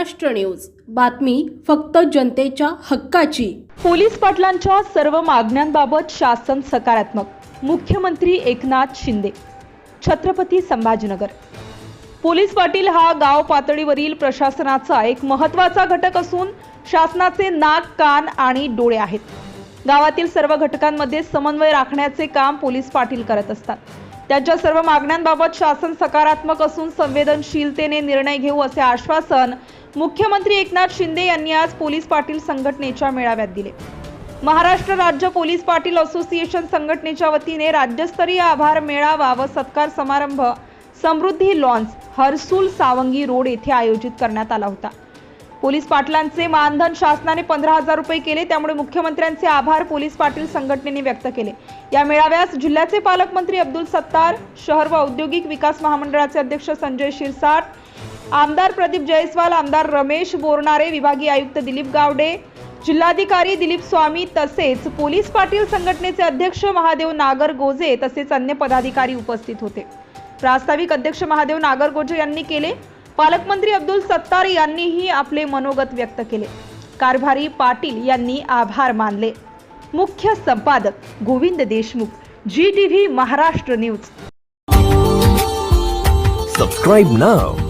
Maharashtra news. बातमी फक्त जनतेच्या हक्काची. पोलीस पाटलांच्या सर्व मागण्यांबाबत शासन सकारात्मक. मुख्यमंत्री एकनाथ शिंदे. छत्रपती संभाजीनगर. पोलीस पाटील हा गाव पातळीवरील प्रशासनाचा एक महत्त्वाचा घटक असून शासनाचे नाक कान आणि डोळे आहेत. गावातील सर्व घटकांमध्ये समन्वय राखण्याचे काम पोलीस पाटील करत असतात. त्यांच्या सर्व मागण्यांबाबत शासन सकारात्मक असून संवेदनशीलतेने निर्णय घेऊ असे आश्वासन मुख्यमंत्री एकनाथ शिंदे यांनी आज पोलीस पाटील संघटनेच्या मेळाव्यात दिले. महाराष्ट्र राज्य पोलीस पाटील असोसिएशन संघटनेच्या वतीने राज्यस्तरीय आभार मेळावा व सत्कार समारंभ समृद्धी लॉन्स हर्सूल सावंगी रोड येथे आयोजित करण्यात आला होता. पोलीस पाटलांचे मानधन शासनाने पंधरा हजार रुपये केले त्यामुळे मुख्यमंत्र्यांचे आभार पोलीस पाटील संघटनेने व्यक्त केले. या मेळाव्यास जिल्ह्याचे पालकमंत्री अब्दुल सत्तार शहर व औद्योगिक विकास महामंडळाचे अध्यक्ष संजय शिरसाट आमदार प्रदीप जयस्वाल आमदार रमेश बोरणारे विभागीय आयुक्त दिलीप गावडे जिल्हाधिकारी दिलीप स्वामी तसेच पोलीस पाटील संघटनेचे अध्यक्ष महादेव नागर गोजे तसेच अन्य पदाधिकारी उपस्थित होते. प्रास्ताविक अध्यक्ष महादेव नागरगोजे यांनी केले. पालकमंत्री अब्दुल सत्तार यांनीही आपले मनोगत व्यक्त केले. कारभारी पाटील यांनी आभार मानले. मुख्य संपादक Govind Deshmukh G T V Maharashtra news. Subscribe now